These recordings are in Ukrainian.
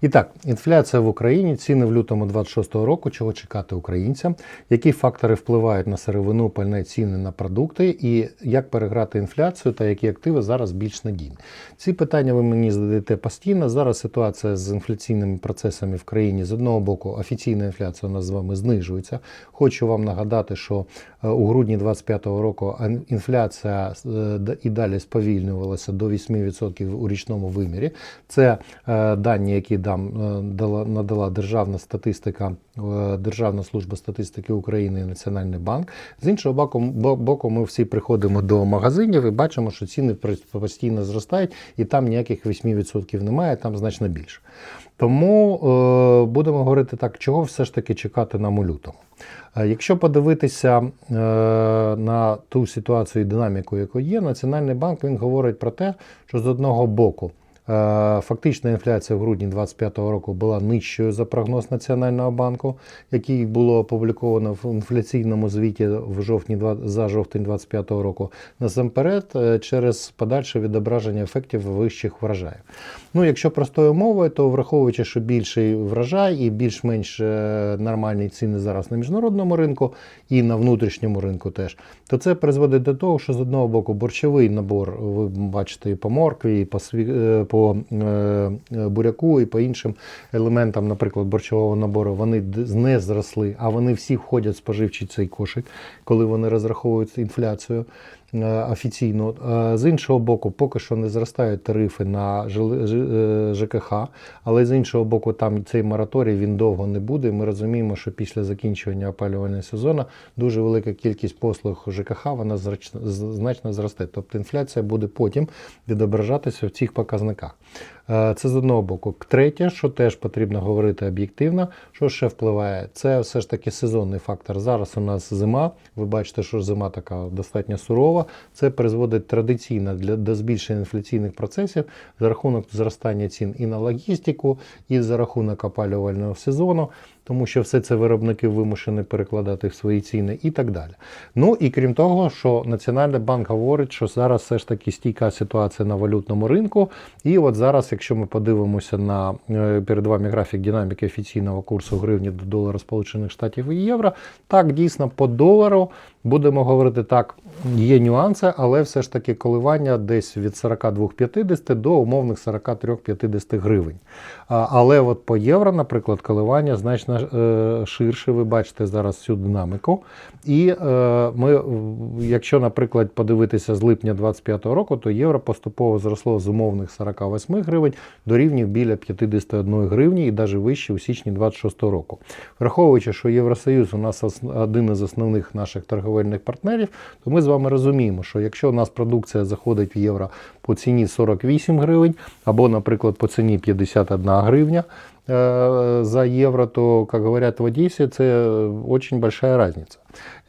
І так, інфляція в Україні, ціни в лютому 26-го року, чого чекати українцям, які фактори впливають на сировину, пальне ціни на продукти, і як переграти інфляцію та які активи зараз більш надійні. Ці питання ви мені задаєте постійно. Зараз ситуація з інфляційними процесами в країні з одного боку офіційна інфляція у нас з вами знижується. Хочу вам нагадати, що е, у грудні 25-го року інфляція е, і далі сповільнювалася до 8% у річному вимірі. Це е, дані, які дам е, дала надала Державна статистика, е, Державна служба статистики України і Національний банк. З іншого боку, боку, ми всі приходимо до магазинів і бачимо, що ціни постійно зростають, і там ніяких 8% немає, там значно більше. Тому е, будемо говорити так, чого все ж таки чекати нам у лютому. Е, Якщо подивитися е, на ту ситуацію і динаміку, яка є, Національний банк він говорить про те, що з одного боку фактична інфляція в грудні 2025 року була нижчою за прогноз Національного банку, який було опубліковано в інфляційному звіті в жовтні за жовтень 2025 року. Насамперед, е, через подальше відображення ефектів вищих врожаїв. Ну, якщо простою мовою, то враховуючи, що більший врожай і більш-менш е, нормальні ціни зараз на міжнародному ринку і на внутрішньому ринку теж, то це призводить до того, що з одного боку борщовий набор, ви бачите, і по моркві, і по, е, по е, е, буряку, і по іншим елементам, наприклад, борщового набору, вони не зросли, а вони всі входять в споживчий цей кошик, коли вони розраховують інфляцію офіційно. Е, З іншого боку, поки що не зростають тарифи на жили- Ж- е, ЖКХ, але з іншого боку, там цей мораторій він довго не буде. Ми розуміємо, що після закінчування опалювального сезону дуже велика кількість послуг ЖКХ вона значно зросте. Тобто інфляція буде потім відображатися в цих показниках. Е, Це з одного боку. Третє, що теж потрібно говорити об'єктивно, що ще впливає, це все ж таки сезонний фактор. Зараз у нас зима. Ви бачите, що зима така достатньо сурова. Це призводить традиційно для до збільшення інфляційних процесів за рахунок зростання цін і на логістику, і за рахунок опалювального сезону, тому що все це виробники вимушені перекладати в свої ціни і так далі. Ну і крім того, що Національний банк говорить, що зараз все ж таки стійка ситуація на валютному ринку. І от зараз, якщо ми подивимося на е, перед вами графік динаміки офіційного курсу гривні до долара Сполучених Штатів і євро, так дійсно по долару будемо говорити так, є нюанси, але все ж таки коливання десь від 42,50 до умовних 43,50 гривень. Але от по євро, наприклад, коливання значно е, ширше. Ви бачите зараз цю динаміку. І е, ми, якщо, наприклад, подивитися з липня 2025 року, то євро поступово зросло з умовних 48 гривень до рівнів біля 51 гривні і навіть вище у січні 2026 року. Враховуючи, що Євросоюз у нас один із основних наших торговельних партнерів, то ми з вами розуміємо, що якщо у нас продукція заходить в євро по ціні 48 гривень, або, наприклад, по ціні 51 гривня за євро, то, як говорять в Одесі, це дуже большая різниця.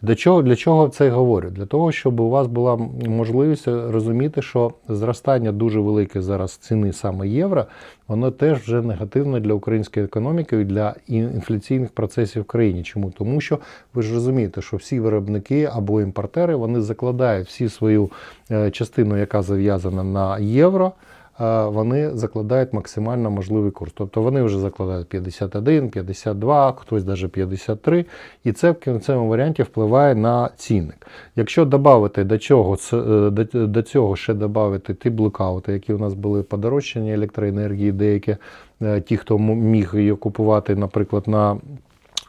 Для чого, для чого це говорю? Для того, щоб у вас була можливість розуміти, що зростання дуже велике зараз ціни саме євро, воно теж вже негативно для української економіки і для інфляційних процесів в країні. Чому? Тому що ви ж розумієте, що всі виробники або імпортери вони закладають всі свою е, частину, яка зав'язана на євро. Вони закладають максимально можливий курс. Тобто вони вже закладають 51, 52, хтось навіть 53, і це в кінцевому варіанті впливає на цінник. Якщо додати до чого е, до, до цього ще додати ті блокаути, які у нас були подорожчання електроенергії, деякі е, ті, хто міг її купувати, наприклад, на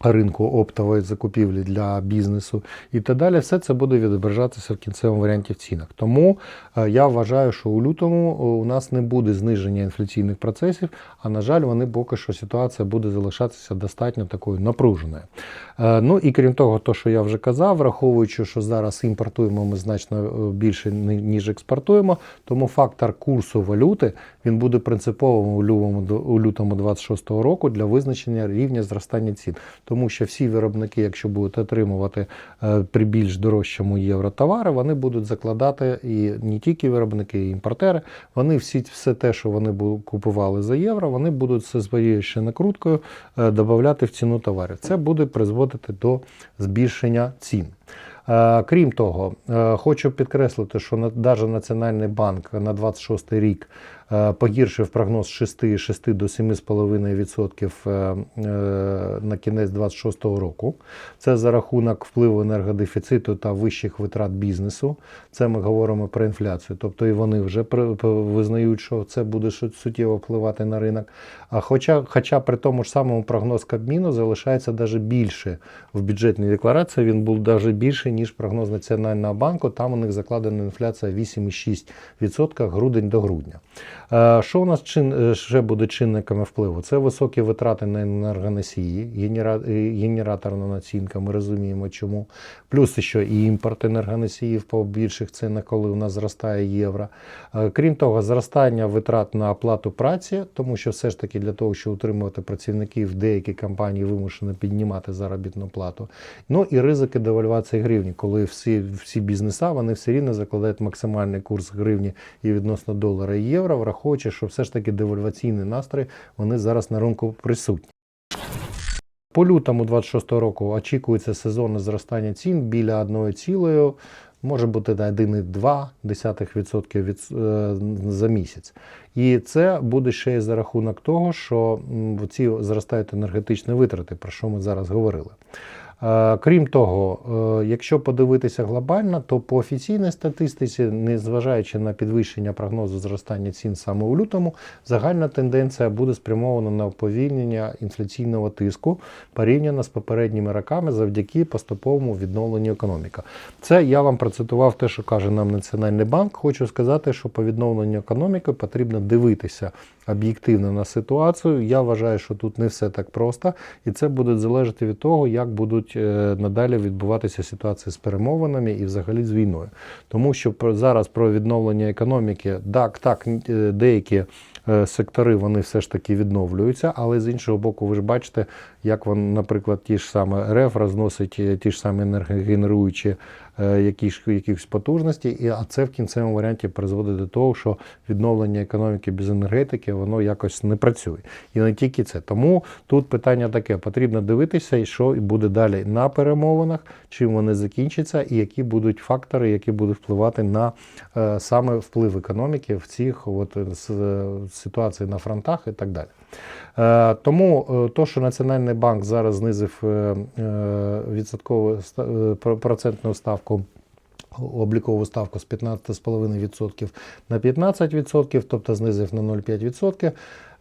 ринку оптової закупівлі для бізнесу і так далі, все це буде відображатися в кінцевому варіанті в цінах. Тому е, я вважаю, що у лютому е, у нас не буде зниження інфляційних процесів, а на жаль, вони поки що ситуація буде залишатися достатньо такою напруженою. Е, Ну і крім того, то, що я вже казав, враховуючи, що зараз імпортуємо ми значно більше ніж експортуємо, тому фактор курсу валюти він буде принциповим у лютому, у лютому 26 року для визначення рівня зростання цін. Тому що всі виробники, якщо будуть отримувати е, при більш дорожчому євро товари, вони будуть закладати і не тільки виробники, і імпортери. Вони всі все те, що вони купували за євро, вони будуть зі своєю накруткою е, додати в ціну товарів. Це буде призводити до збільшення цін. Е, Крім того, е, хочу підкреслити, що навіть Національний банк на 26 рік е, погіршив прогноз з 6, 6 до 7,5% е, е, на кінець 2026 року. Це за рахунок впливу енергодефіциту та вищих витрат бізнесу. Це ми говоримо про інфляцію. Тобто і вони вже визнають, що це буде суттєво впливати на ринок. А хоча, хоча при тому ж самому прогноз Кабміну залишається навіть більше в бюджетній декларації, він був навіть більше, ніж прогноз Національного банку. Там у них закладена інфляція 8,6% грудень до грудня. Е, Що у нас чин, е, ще буде чинниками впливу? Це високі витрати на енергоносії, е, генераторна націнка, ми розуміємо чому. Плюс ще і імпорт енергоносіїв по більших цінах, коли у нас зростає євро. Крім того, зростання витрат на оплату праці, тому що все ж таки для того, щоб утримувати працівників, деякі компанії вимушені піднімати заробітну плату. Ну і ризики девальвації гривні, коли всі, всі бізнеса вони все рівно закладають максимальний курс гривні і відносно долара і євро, враховуючи, що все ж таки девальваційні настрої вони зараз на ринку присутні. По лютому 26 року очікується сезонне зростання цін біля 1 цілою, може бути на 1,2% від, е, за місяць. І це буде ще й за рахунок того, що ці зростають енергетичні витрати, про що ми зараз говорили. Е, Крім того, е, якщо подивитися глобально, то по офіційній статистиці, незважаючи на підвищення прогнозу зростання цін саме у лютому, загальна тенденція буде спрямована на уповільнення інфляційного тиску порівняно з попередніми роками завдяки поступовому відновленню економіки. Це я вам процитував те, що каже нам Національний банк. Хочу сказати, що по відновленню економіки потрібно дивитися об'єктивно на ситуацію. Я вважаю, що тут не все так просто, і це буде залежати від того, як будуть е, надалі відбуватися ситуації з перемовинами і взагалі з війною. Тому що зараз про відновлення економіки, так, так, е, деякі е, сектори вони все ж таки відновлюються, але з іншого боку, ви ж бачите, як вон, наприклад, ті ж саме РФ розносить ті ж самі енергогенеруючі е, потужності, і, а це в кінцевому варіанті призводить до того, що відновлення економіки без енергетики воно якось не працює. І не тільки це. Тому тут питання таке: потрібно дивитися, що буде далі на перемовинах, чим вони закінчаться, і які будуть фактори, які будуть впливати на е, саме вплив економіки в цих от, е, ситуації на фронтах і так далі. Е, Тому е, то, що Національний банк зараз знизив е, відсоткову процентну ставку. Облікову ставку з 15,5% на 15%, тобто знизив на 0,5%.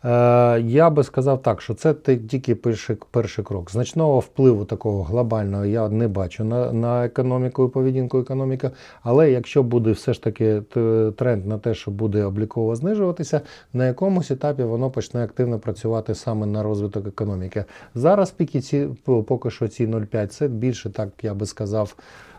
Е, Я би сказав так, що це тільки перший, перший крок. Значного впливу такого глобального я не бачу на, на економіку і поведінку економіки. Але якщо буде все ж таки тренд на те, що буде обліково знижуватися, на якомусь етапі воно почне активно працювати саме на розвиток економіки. Зараз піки ці поки що ці 0,5 це більше, так я би сказав, е,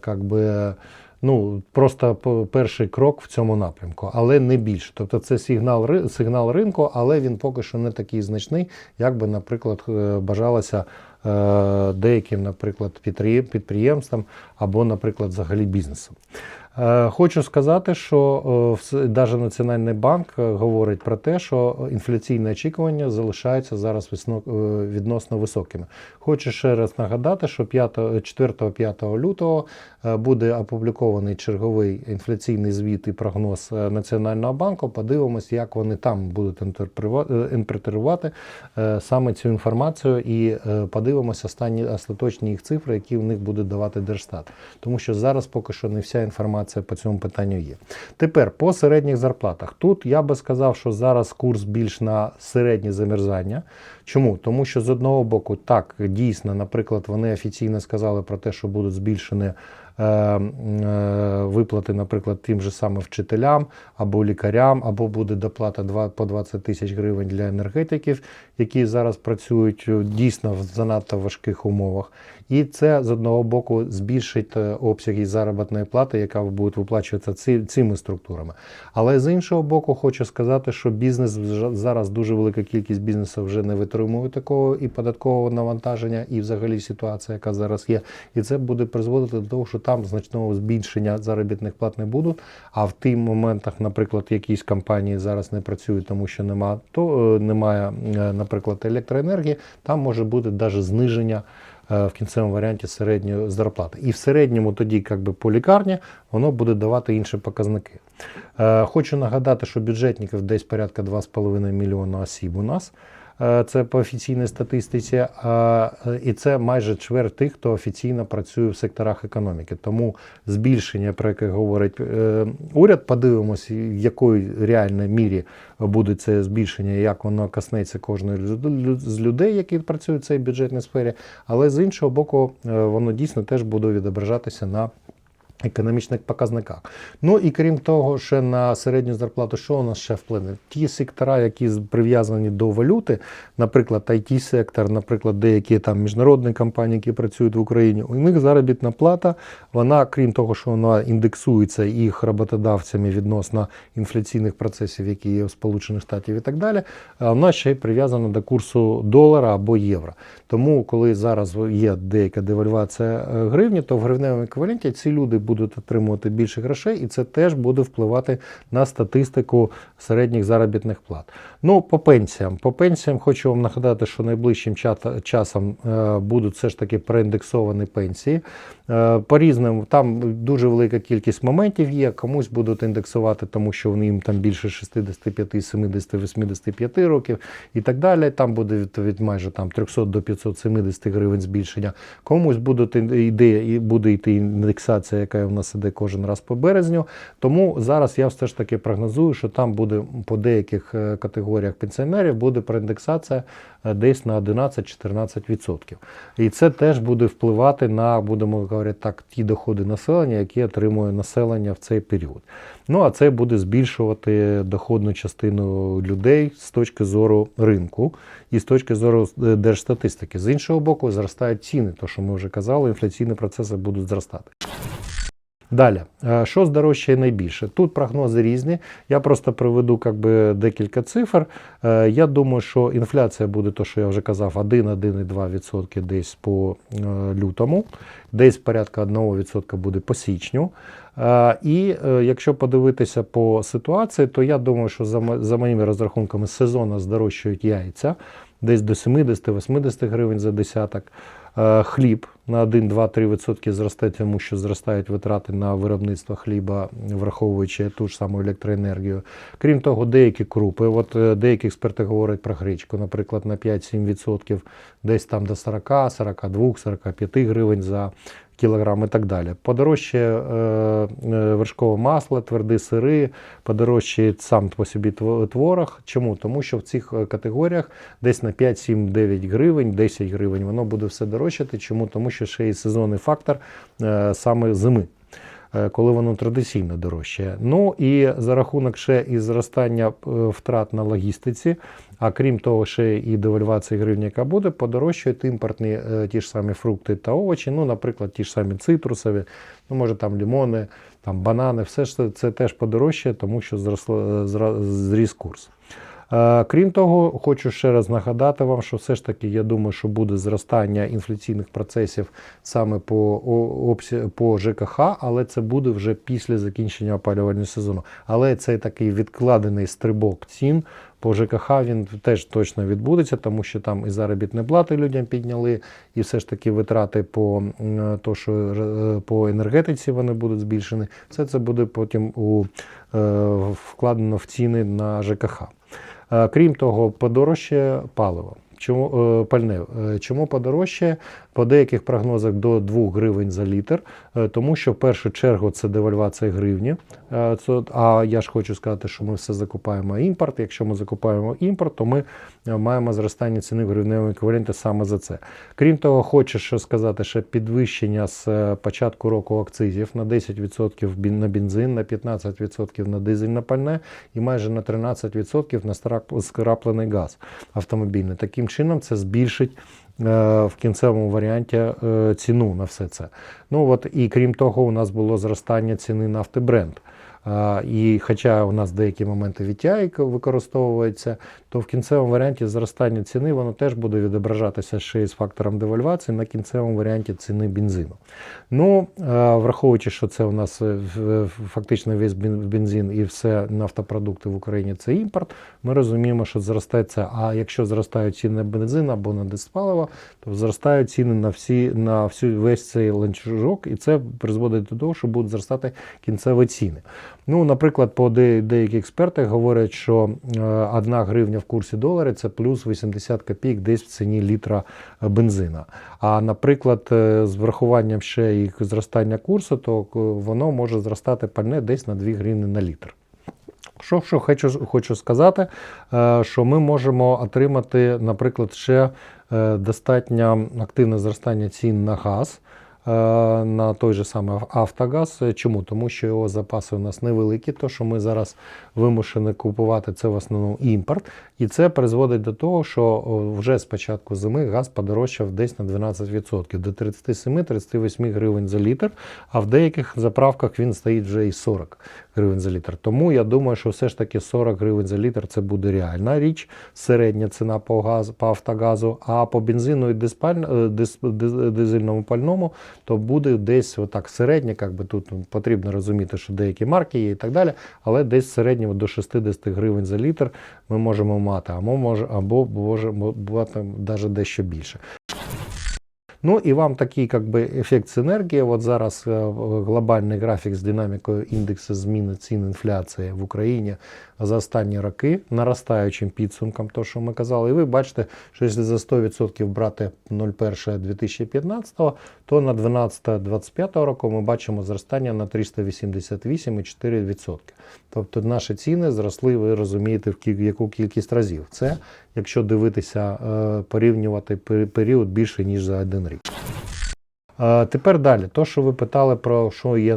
как би. Ну, просто перший крок в цьому напрямку, але не більше. Тобто це сигнал, сигнал ринку, але він поки що не такий значний, як би, наприклад, е, бажалося е, деяким, наприклад, підприємствам або, наприклад, взагалі бізнесом. Е, Хочу сказати, що навіть Національний банк е, говорить про те, що інфляційні очікування залишаються зараз е, відносно високими. Хочу ще раз нагадати, що 4-5 лютого е, буде опублікований черговий інфляційний звіт і прогноз е, Національного банку. Подивимось, як вони там будуть е, інтерпретувати е, саме цю інформацію, і е, подивимося останні остаточні їх цифри, які в них буде давати Держстат. Тому що зараз поки що не вся інформація по цьому питанню є. Тепер по середніх зарплатах. Тут я би сказав, що зараз курс більш на середнє замерзання. Чому? Тому що з одного боку, так, дійсно, наприклад, вони офіційно сказали про те, що будуть збільшені е, е, виплати, наприклад, тим же самим вчителям або лікарям, або буде доплата по 20 тисяч гривень для енергетиків, які зараз працюють е, дійсно в занадто важких умовах. І це з одного боку збільшить е, обсяги заробітної плати, яка буде виплачуватися цими структурами. Але з іншого боку, хочу сказати, що бізнес вже- зараз дуже велика кількість бізнесу вже не витримує такого і податкового навантаження, і взагалі ситуація, яка зараз є. І це буде призводити до того, що там значного збільшення заробітних плат не буде. А в тих моментах, наприклад, якісь компанії зараз не працюють, тому що нема, то, е, немає, е, наприклад, електроенергії, там може бути навіть зниження е, в кінцевому варіанті середньої зарплати. І в середньому тоді, як би по лікарні, воно буде давати інші показники. Е, Хочу нагадати, що бюджетників десь порядка 2,5 мільйона осіб у нас. Е, Це по офіційній статистиці, е, і це майже чверть тих, хто офіційно працює в секторах економіки. Тому збільшення, про яке говорить е, уряд, подивимося, в якої реальній мірі буде це збільшення, як воно коснеться кожної з людей, які працюють в цій бюджетній сфері. Але з іншого боку, воно дійсно теж буде відображатися на економічних показниках. Ну і крім того, ще на середню зарплату, що у нас ще вплине? Ті сектора, які прив'язані до валюти, наприклад, it сектор, наприклад, деякі там міжнародні компанії, які працюють в Україні, у них заробітна плата, вона, крім того, що вона індексується їх роботодавцями відносно інфляційних процесів, які є у Сполучених Штатів і так далі, вона ще й прив'язана до курсу долара або євро. Тому, коли зараз є деяка девальвація е, гривні, то в гривневому еквіваленті ці люди будуть отримувати більше грошей, і це теж буде впливати на статистику середніх заробітних плат. Ну, по пенсіям. По пенсіям хочу вам нагадати, що найближчим часом е, будуть все ж таки проіндексовані пенсії. Е, По різним там дуже велика кількість моментів є. Комусь будуть індексувати, тому що вони їм там більше 65, 70, 85 років і так далі. Там буде від, від майже там 300 до 570 гривень збільшення. Комусь будуть іде, буде йти індексація, яка у нас іде кожен раз по березню. Тому зараз я все ж таки прогнозую, що там буде по деяких е, категоріях пенсіонерів буде проіндексація е, десь на 11-14%. І це теж буде впливати на, будемо говорити так, ті доходи населення, які отримує населення в цей період. Ну а це буде збільшувати доходну частину людей з точки зору ринку і з точки зору е, держстатистики. З іншого боку, зростають ціни, то що ми вже казали, інфляційні процеси будуть зростати. Далі, Е, що здорожчає найбільше? Тут прогнози різні. Я просто приведу как би, декілька цифр. Е, Я думаю, що інфляція буде, то, що я вже казав, 1-1,2% десь по е, лютому, десь порядка 1% буде по січню. І якщо подивитися по ситуації, то я думаю, що за, моїми розрахунками сезонно здорожчають яйця десь до 70-80 гривень за десяток. Е, Хліб на 1-2-3% зросте, тому що зростають витрати на виробництво хліба, враховуючи ту ж саму електроенергію. Крім того, деякі крупи, от е, деякі експерти говорять про гречку, наприклад, на 5-7%, десь там до 40, 42, 45 гривень за кілограм і так далі. Подорожче е, е, вершкове масло, тверді сири, подорожче сам по собі тво- творог. Чому? Тому що в цих е, категоріях десь на 5, 7, 9 гривень, 10 гривень воно буде все дорожчати. Чому? Тому що ще є сезонний фактор саме зими. Коли воно традиційно дорожчає. Ну і за рахунок ще і зростання втрат на логістиці, а крім того, ще і девальвації гривні, яка буде, подорожчають імпортні е, ті ж самі фрукти та овочі, ну, наприклад, ті ж самі цитрусові, ну, може там лімони, там банани, все ж це, це теж подорожчає, тому що зросло, е, зріс курс. Е, Крім того, хочу ще раз нагадати вам, що все ж таки я думаю, що буде зростання інфляційних процесів саме по, обсі- по ЖКХ, але це буде вже після закінчення опалювального сезону. Але цей такий відкладений стрибок цін по ЖКХ він теж точно відбудеться, тому що там і заробітні плати людям підняли, і все ж таки витрати по, то, що е, по енергетиці вони будуть збільшені. Все це буде потім у, е, вкладено в ціни на ЖКХ. Е, Крім того, подорожчає паливо. Чому пальне? Чому подорожчає? По деяких прогнозах до 2 гривень за літр, е, тому що в першу чергу це девальвація гривні. Е, А я ж хочу сказати, що ми все закупаємо імпорт. Якщо ми закупаємо імпорт, то ми е, маємо зростання ціни в гривневому еквіваленті саме за це. Крім того, хочу ще сказати, що підвищення з початку року акцизів на 10% на бензин, на 15% на дизельне пальне і майже на 13% на скраплений газ автомобільний. Таким чином це збільшить в кінцевому варіанті е, ціну на все це. Ну от і крім того, у нас було зростання ціни нафти Brent. Е, І хоча у нас деякі моменти VTI використовується, то в кінцевому варіанті зростання ціни воно теж буде відображатися ще із фактором девальвації на кінцевому варіанті ціни бензину. Ну, е, враховуючи, що це у нас е, фактично весь бензин і все нафтопродукти в Україні це імпорт, ми розуміємо, що зростає це. А якщо зростають ціни на бензин або на диспаливо, то зростають ціни на всі на всю весь цей ланцюжок, і це призводить до того, що будуть зростати кінцеві ціни. Ну, наприклад, по де, деякі експерти говорять, що е, 1 гривня в курсі долара це плюс 80 копійок десь в ціні літра бензина. А наприклад, е, з врахуванням ще і зростання курсу, то е, воно може зростати пальне десь на 2 гривні на літр. Що, що хочу, хочу сказати, що ми можемо отримати, наприклад, ще достатньо активне зростання цін на газ. Е, На той же самий Автогаз. Чому? Тому що його запаси у нас невеликі, то що ми зараз вимушені купувати це в основному імпорт, і це призводить до того, що вже з початку зими газ подорожчав десь на 12% до 37-38 гривень за літр, а в деяких заправках він стоїть вже і 40 гривень за літр. Тому я думаю, що все ж таки 40 гривень за літр це буде реальна річ, середня ціна по газу, по автогазу, а по бензину і е, дизельному пальному, то буде десь отак середня, як би тут потрібно розуміти, що деякі марки є і так далі, але десь середньо до 60 гривень за літр ми можемо мати, або може, або можемо бувати навіть дещо більше. Ну і вам такий як би, ефект синергії. От зараз е, глобальний графік з динамікою індексу зміни цін інфляції в Україні за останні роки, наростаючим підсумком, то що ми казали. І ви бачите, що якщо за 100% брати 01.2015, то на 12-25 року ми бачимо зростання на 388,4%. Тобто наші ціни зросли, ви розумієте, в яку кількість разів. Це якщо дивитися, е, порівнювати пе- період більше, ніж за один рік. Тепер далі, то, що ви питали про що є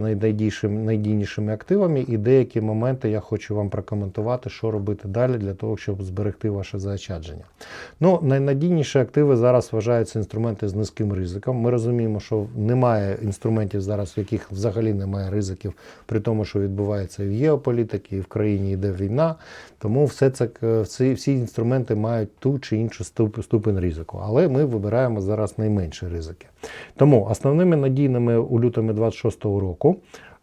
найдійнішими активами, і деякі моменти я хочу вам прокоментувати, що робити далі для того, щоб зберегти ваше заощадження. Ну, найнадійніші активи зараз вважаються інструменти з низьким ризиком. Ми розуміємо, що немає інструментів зараз, в яких взагалі немає ризиків, при тому, що відбувається і в геополітиці, і в країні йде війна. Тому все це е, всі, всі інструменти мають ту чи іншу ступ- ступень ризику. Але ми вибираємо зараз найменші ризики. Тому основними надійними у лютому 26-го року.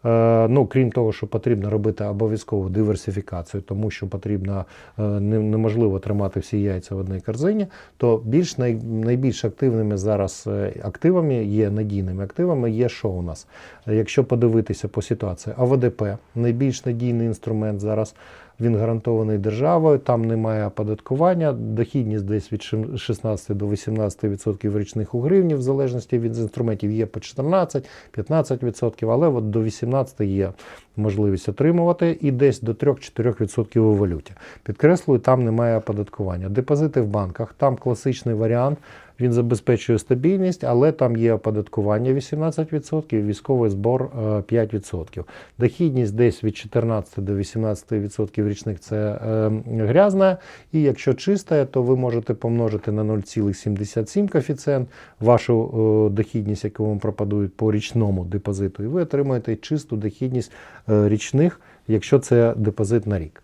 е, Ну, крім того, що потрібно робити обов'язкову диверсифікацію, тому що потрібно е, неможливо тримати всі яйця в одній корзині, то більш найбільш активними зараз активами є надійними активами. Є що у нас? Якщо подивитися по ситуації, АВДП найбільш надійний інструмент зараз. Він гарантований державою, там немає оподаткування, дохідність десь від 16 до 18% річних у гривні, в залежності від інструментів є по 14-15%, але от до 18% є можливість отримувати і десь до 3-4% у валюті. Підкреслюю, там немає оподаткування. Депозити в банках, там класичний варіант. Він забезпечує стабільність, але там є оподаткування 18%, військовий збор е, 5%. Дохідність десь від 14 до 18% річних це е, грязна. І якщо чиста, то ви можете помножити на 0,77 коефіцієнт вашу е, дохідність, яку вам пропадуть по річному депозиту, і ви отримаєте чисту дохідність е, річних, якщо це депозит на рік.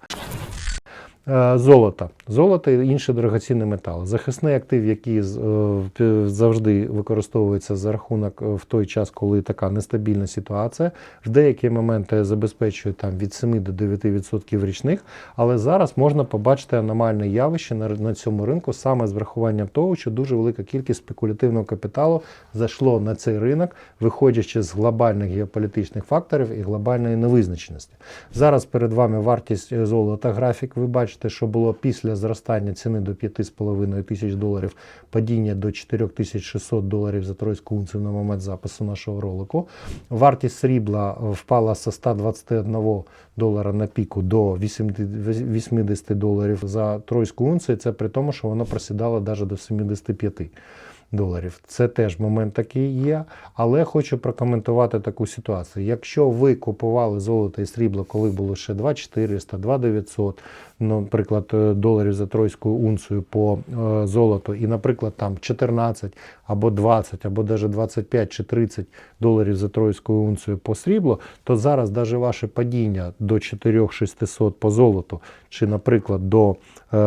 Е, Золото. Золото і інші дорогоцінні метали. Захисний актив, який е, завжди використовується за рахунок е, в той час, коли така нестабільна ситуація. В деякі моменти забезпечує там від 7 до 9% річних. Але зараз можна побачити аномальне явище на, цьому ринку саме з врахуванням того, що дуже велика кількість спекулятивного капіталу зайшло на цей ринок, виходячи з глобальних геополітичних факторів і глобальної невизначеності. Зараз перед вами вартість е, золота графік. Ви бачите, що було після зростання ціни до 5,5 тисяч доларів, падіння до 4600 доларів за тройську унцію на момент запису нашого ролику. Вартість срібла впала з 121 долара на піку до 80 доларів за тройську унцію. Це при тому, що воно просідало навіть до 75. Доларів. Це теж момент такий є. Але хочу прокоментувати таку ситуацію. Якщо ви купували золото і срібло, коли було ще 2400, 2900, ну, наприклад, е, доларів за тройську унцію по е, золоту, і, наприклад, там 14 або 20, або навіть 25 чи 30 доларів за тройську унцію по сріблу, то зараз навіть ваше падіння до 4600 по золоту, чи, наприклад, до е,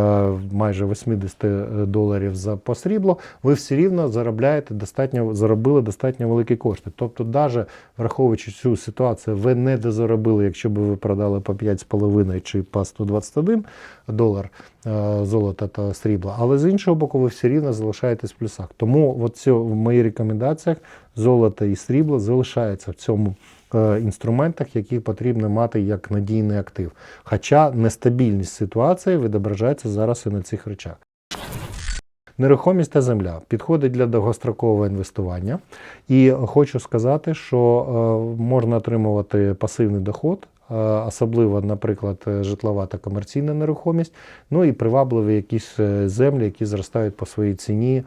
майже 80 доларів за по срібло, ви все рівно заробляєте достатньо, заробили достатньо великі кошти. Тобто, навіть враховуючи цю ситуацію, ви не дозаробили, якщо б ви продали по 5,5 чи по 121 долар е, золота та срібла, але з іншого боку, ви все рівно залишаєтесь в плюсах. Тому от в моїх рекомендаціях золото і срібло залишається в цьому е, інструментах, які потрібно мати як надійний актив. Хоча нестабільність ситуації відображається зараз і на цих речах. Нерухомість та земля підходить для довгострокового інвестування. І хочу сказати, що е, можна отримувати пасивний доход, е, особливо, наприклад, е, житлова та комерційна нерухомість, ну і привабливі якісь землі, які зростають по своїй ціні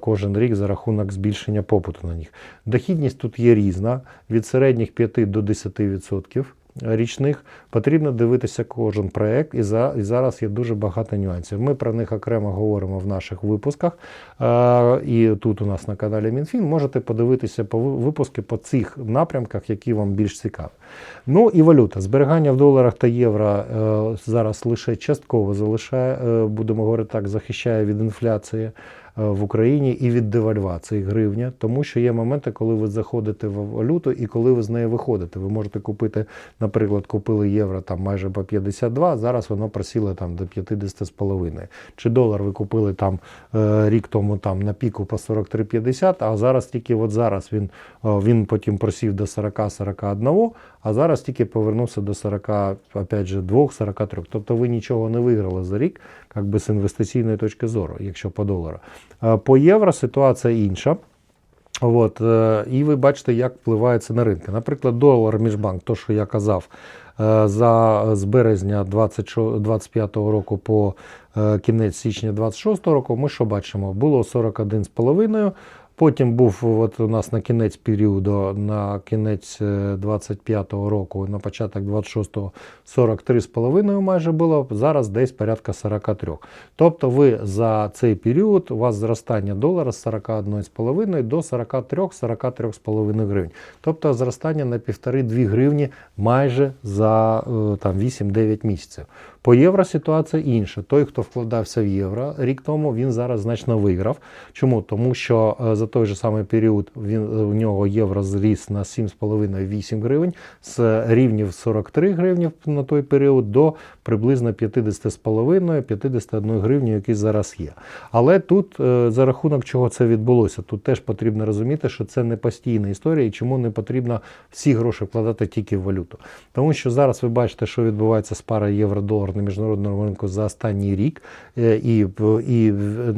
кожен рік за рахунок збільшення попиту на них. Дохідність тут є різна від середніх 5 до 10% річних. Потрібно дивитися кожен проект, і, за, і зараз є дуже багато нюансів. Ми про них окремо говоримо в наших випусках. Е, і тут у нас на каналі МінФін можете подивитися по випуски по цих напрямках, які вам більш цікаві. Ну і валюта. Зберігання в доларах та євро е, зараз лише частково залишає, е, будемо говорити так, захищає від інфляції в Україні і від девальвації гривня, тому що є моменти, коли ви заходите в валюту і коли ви з неї виходите. Ви можете купити, наприклад, купили євро там майже по 52, зараз воно просіло там до 50 з половиною. Чи долар ви купили там е, рік тому там на піку по 43,50, а зараз тільки от зараз він, е, він потім просів до 40-41, а зараз тільки повернувся до 40, опять же, 2-43. Тобто ви нічого не виграли за рік, як би з інвестиційної точки зору, якщо по долару. Е, По євро ситуація інша. От, е, і ви бачите, як впливає це на ринки. Наприклад, долар міжбанк, то, що я казав, е, за з березня 2025 року по кінець січня 26 року, ми що бачимо? Було 41,5. Потім був от у нас на кінець періоду, на кінець 25-го року, на початок 26-го 43,5 майже було, зараз десь порядка 43. Тобто ви за цей період у вас зростання долара з 41,5 до 43-43,5 гривень. Тобто зростання на 1,5-2 гривні майже за е, там, 8-9 місяців. По євро ситуація інша. Той, хто вкладався в євро рік тому, він зараз значно виграв. Чому? Тому що е, за той же самий період він, е, у нього євро зріс на 7,5-8 гривень з рівнів 43 гривні на той період до приблизно 50,5-51 гривні, які зараз є. Але тут е, за рахунок чого це відбулося, тут теж потрібно розуміти, що це не постійна історія і чому не потрібно всі гроші вкладати тільки в валюту. Тому що зараз ви бачите, що відбувається з парою євро-долар на міжнародному ринку за останній рік е, і, і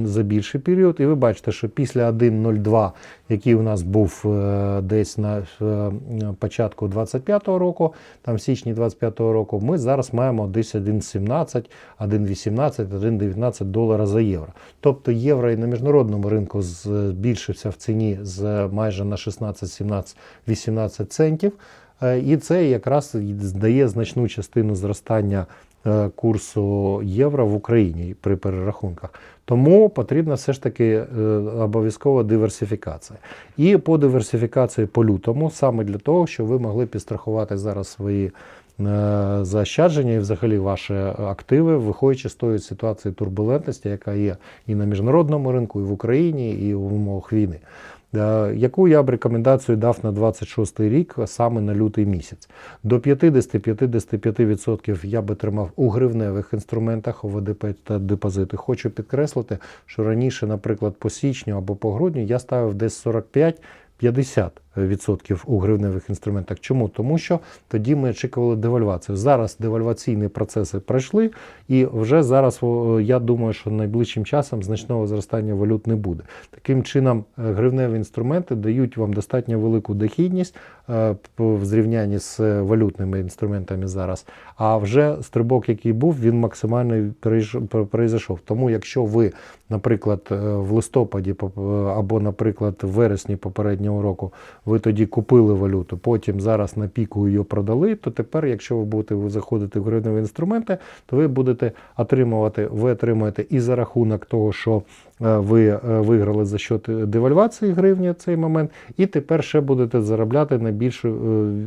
за більший період. І ви бачите, що після 1,02, який у нас був е, десь на е, початку 25-го року, там в січні 25-го року, ми зараз маємо десь 1,17, 1,18, 1,19 долара за євро. Тобто євро і на міжнародному ринку збільшився в ціні з майже на 16, 17, 18 центів. І це якраз дає значну частину зростання курсу євро в Україні при перерахунках. Тому потрібна все ж таки е, обов'язкова диверсифікація. І по диверсифікації по лютому, саме для того, щоб ви могли підстрахувати зараз свої е, заощадження і взагалі ваші активи, виходячи з тої ситуації турбулентності, яка є і на міжнародному ринку, і в Україні, і в умовах війни. Е, Яку я б рекомендацію дав на 26 рік, саме на лютий місяць? До 50-55% я би тримав у гривневих інструментах ОВДП та депозити. Хочу підкреслити, що раніше, наприклад, по січню або по грудню я ставив десь 45-50 відсотків у гривневих інструментах. Чому? Тому що тоді ми очікували девальвацію. Зараз девальваційні процеси пройшли, і вже зараз я думаю, що найближчим часом значного зростання валют не буде. Таким чином, е, гривневі інструменти дають вам достатньо велику дохідність е, в зрівнянні з е, валютними інструментами зараз. А вже стрибок, який був, він максимально произойшов. Тому, якщо ви, наприклад, в листопаді або, наприклад, в вересні попереднього року ви тоді купили валюту, потім зараз на піку її продали, то тепер, якщо ви будете заходити в гривневі інструменти, то ви будете отримувати, ви отримуєте і за рахунок того, що ви е, виграли за счет девальвації гривні в цей момент, і тепер ще будете заробляти на більшу, е,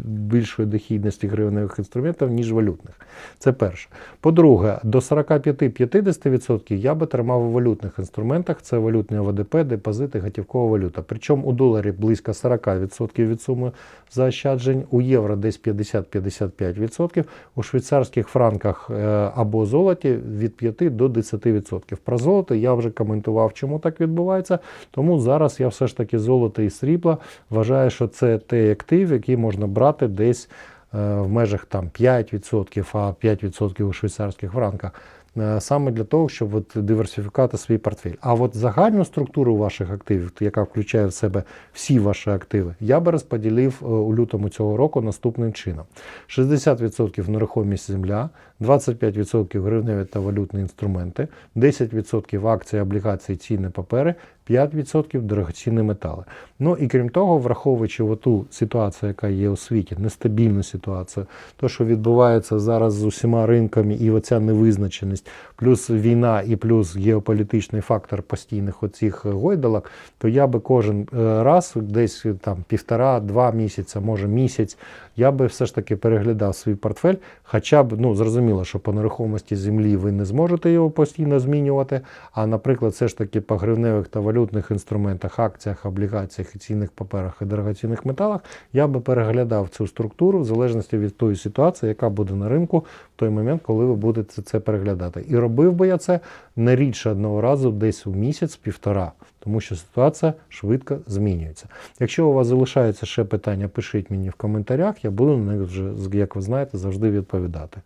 більшої дохідності гривневих інструментів, ніж валютних. Це перше. По-друге, до 45-50% я би тримав у валютних інструментах. Це валютні ОВДП, депозити, готівкова валюта. Причому у доларі близько 40% від суми заощаджень, у євро десь 50-55%, у швейцарських франках е, або золоті від 5 до 10%. Про золото я вже коментував, чому так відбувається. Тому зараз я все ж таки золото і срібло вважаю, що це той актив, який можна брати десь е, в межах там 5%, а 5% у швейцарських франках. Е, Саме для того, щоб от диверсифікувати свій портфель. А от загальну структуру ваших активів, яка включає в себе всі ваші активи, я би розподілив е, у лютому цього року наступним чином: 60% нерухомість земля, 25% гривневі та валютні інструменти, 10% акції, облігації, цінні папери, 5% дорогоцінні метали. Ну і крім того, враховуючи оту ситуацію, яка є у світі, нестабільну ситуацію, то, що відбувається зараз з усіма ринками, і оця невизначеність, плюс війна і плюс геополітичний фактор постійних оцих гойдалок, то я би кожен е, раз, десь е, там півтора-два місяця, може місяць, я би все ж таки переглядав свій портфель. Хоча б, ну зрозуміло, що по нерухомості землі ви не зможете його постійно змінювати. А, наприклад, все ж таки по гривневих та валютних інструментах, акціях, облігаціях цінних паперах і дорогоцінних металах, я би переглядав цю структуру в залежності від тої ситуації, яка буде на ринку в той момент, коли ви будете це переглядати. І робив би я це не рідше одного разу, десь у місяць-півтора, тому що ситуація швидко змінюється. Якщо у вас залишаються ще питання, пишіть мені в коментарях, я буду на них вже, як ви знаєте, завжди відповідати.